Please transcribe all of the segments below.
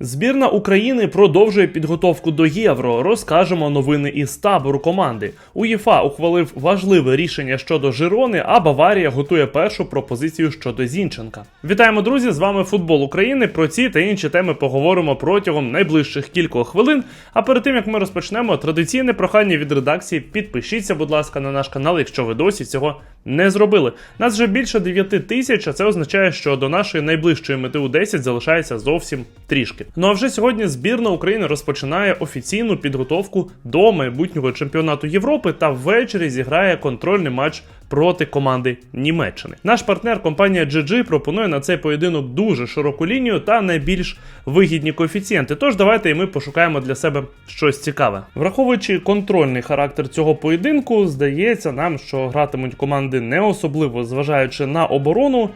Збірна України продовжує підготовку до євро. Розкажемо новини із табору команди. УЄФА ухвалив важливе рішення щодо Жирони, а Баварія готує першу пропозицію щодо Зінченка. Вітаємо, друзі! З вами футбол України. Про ці та інші теми поговоримо протягом найближчих кількох хвилин. А перед тим як ми розпочнемо, традиційне прохання від редакції: підпишіться, будь ласка, на наш канал, якщо ви досі цього не зробили. Нас вже більше 9 тисяч, а це означає, що до нашої найближчої мети у 10 залишається зовсім трішки. Ну а вже сьогодні збірна України розпочинає офіційну підготовку до майбутнього чемпіонату Європи та ввечері зіграє контрольний матч проти команди Німеччини. Наш партнер компанія GG пропонує на цей поєдинок дуже широку лінію та найбільш вигідні коефіцієнти. Тож давайте і ми пошукаємо для себе щось цікаве. Враховуючи контрольний характер цього поєдинку, здається нам, що гратимуть команди не особливо зважаючи на оборону.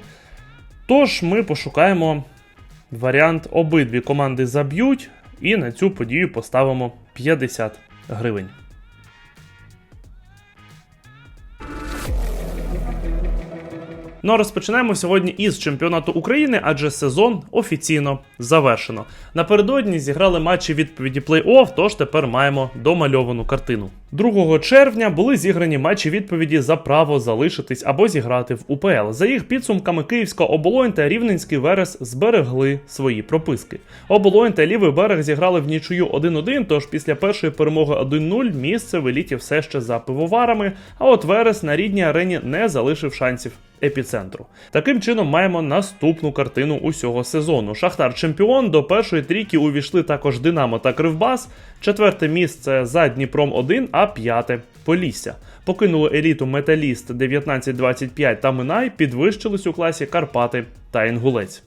Тож ми пошукаємо варіант обидві команди заб'ють, і на цю подію поставимо 50 гривень. Ну а розпочинаємо сьогодні із чемпіонату України, адже сезон офіційно завершено. Напередодні зіграли матчі відповіді плей-офф, тож тепер маємо домальовану картину. 2 червня були зіграні матчі відповіді за право залишитись або зіграти в УПЛ. За їх підсумками Київська оболонь та Рівненський Верес зберегли свої прописки. Оболонь та лівий берег зіграли в нічию 1-1, тож після першої перемоги 1-0 місце в еліті все ще за пивоварами. А от Верес на рідній арені не залишив шансів епіцентру. Таким чином маємо наступну картину усього сезону. Шахтар чемпіон до першої трійки увійшли також Динамо та Кривбас. Четверте місце за Дніпром 1, а п'яте Полісся. Покинули еліту Металіст 19-25 та Минай, підвищились у класі Карпати та Інгулець.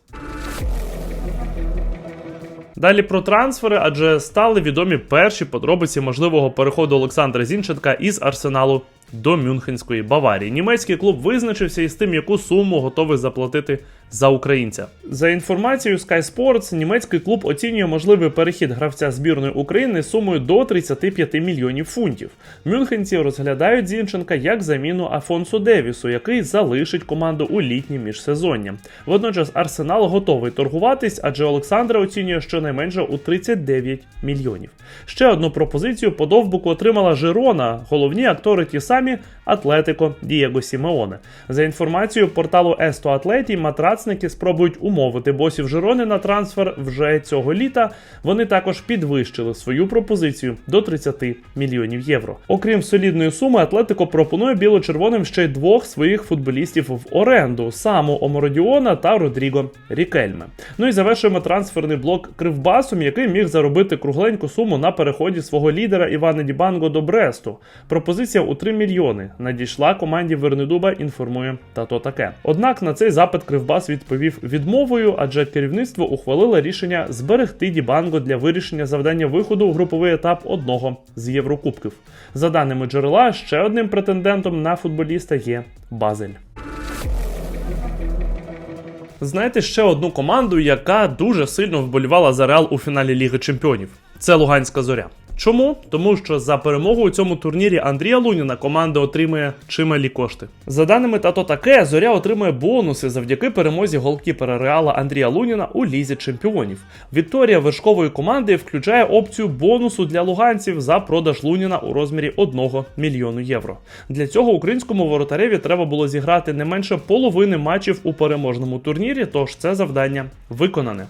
Далі про трансфери, адже стали відомі перші подробиці можливого переходу Олександра Зінченка із Арсеналу до Мюнхенської Баварії. Німецький клуб визначився із тим, яку суму готовий заплатити за українця. За інформацією Sky Sports, німецький клуб оцінює можливий перехід гравця збірної України сумою до 35 мільйонів фунтів. Мюнхенці розглядають Зінченка як заміну Афонсу Девісу, який залишить команду у літнє міжсезоння. Водночас Арсенал готовий торгуватись, адже Олександра оцінює щонайменше у 39 мільйонів. Ще одну пропозицію по довбуку отримала Жирона, головні актори ті самі Атлетико Дієго Сімеоне. За інформацією порталу Есто Атлеті, матрацники спробують умовити босів Жирони на трансфер вже цього літа. Вони також підвищили свою пропозицію до 30 мільйонів євро. Окрім солідної суми, Атлетико пропонує біло-червоним ще й двох своїх футболістів в оренду: саму Омородіона та Родріго Рікельме. Ну і завершуємо трансферний блок Кривбасом, який міг заробити кругленьку суму на переході свого лідера Івана Дібанго до Бресту. Пропозиція у 3 мільйони надійшла команді Вернедуба. Інформує та то таке. Однак на цей запит Кривбас відповів відмовою, адже керівництво ухвалило рішення зберегти Дібанго для вирішення завдання виходу у груповий етап одного з Єврокубків. За даними джерела, ще одним претендентом на футболіста є Базель. Знаєте ще одну команду, яка дуже сильно вболівала за Реал у фіналі Ліги Чемпіонів. Це Луганська зоря. Чому? Тому що за перемогу у цьому турнірі Андрія Луніна команда отримує чималі кошти. За даними тато таке, зоря отримує бонуси завдяки перемозі голкіпера Реала Андрія Луніна у лізі чемпіонів. Вікторія вершкової команди включає опцію бонусу для луганців за продаж Луніна у розмірі 1 мільйону євро. Для цього українському воротареві треба було зіграти не менше половини матчів у переможному турнірі, тож це завдання виконане.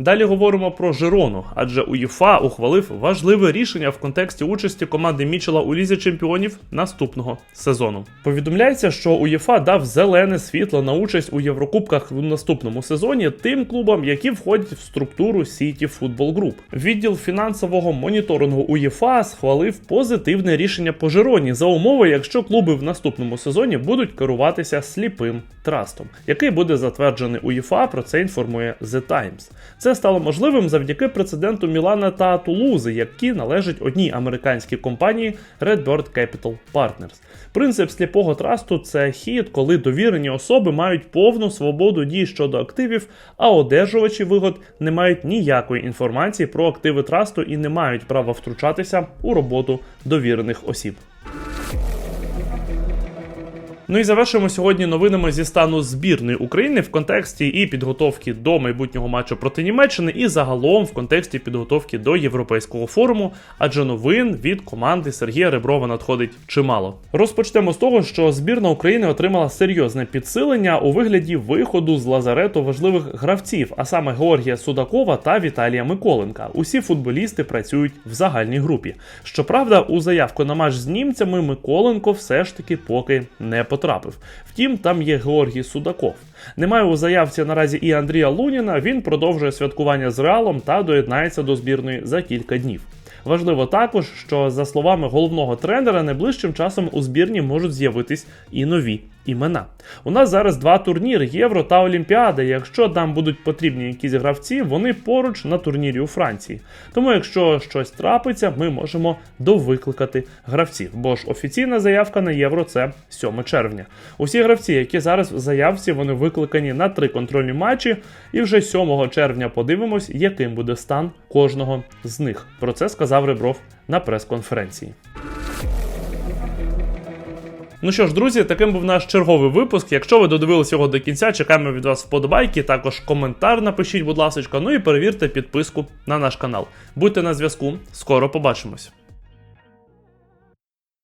Далі говоримо про Жирону, адже УЄФА ухвалив важливе рішення в контексті участі команди Мічела у лізі чемпіонів наступного сезону. Повідомляється, що УЄФА дав зелене світло на участь у Єврокубках в наступному сезоні тим клубам, які входять в структуру City Football Group. Відділ фінансового моніторингу УЄФА схвалив позитивне рішення по Жироні за умови, якщо клуби в наступному сезоні будуть керуватися сліпим трастом, який буде затверджений УЄФА. Про це інформує The Times. Це стало можливим завдяки прецеденту Мілана та Тулузи, які належать одній американській компанії Redbird Capital Partners. Принцип сліпого трасту це хід, коли довірені особи мають повну свободу дій щодо активів, а одержувачі вигод не мають ніякої інформації про активи трасту і не мають права втручатися у роботу довірених осіб. Ну і завершимо сьогодні новинами зі стану збірної України в контексті і підготовки до майбутнього матчу проти Німеччини, і загалом в контексті підготовки до європейського форуму, адже новин від команди Сергія Реброва надходить чимало. Розпочнемо з того, що збірна України отримала серйозне підсилення у вигляді виходу з лазарету важливих гравців, а саме Георгія Судакова та Віталія Миколенка. Усі футболісти працюють в загальній групі. Щоправда, у заявку на матч з німцями Миколенко все ж таки поки не потрапив. Втім, там є Георгій Судаков. Немає у заявці наразі і Андрія Луніна. Він продовжує святкування з Реалом та доєднається до збірної за кілька днів. Важливо також, що за словами головного тренера, найближчим часом у збірні можуть з'явитись і нові імена. У нас зараз два турніри Євро та Олімпіада. Якщо нам будуть потрібні якісь гравці, вони поруч на турнірі у Франції. Тому, якщо щось трапиться, ми можемо довикликати гравців. Бо ж офіційна заявка на євро це 7 червня. Усі гравці, які зараз в заявці, вони викликані на три контрольні матчі, і вже 7 червня подивимось, яким буде стан кожного з них. Про це сказав Ребров на прес-конференції. Ну що ж, друзі, таким був наш черговий випуск. Якщо ви додивились його до кінця, чекаємо від вас вподобайки. Також коментар напишіть, будь ласка. Ну і перевірте підписку на наш канал. Будьте на зв'язку, скоро побачимось.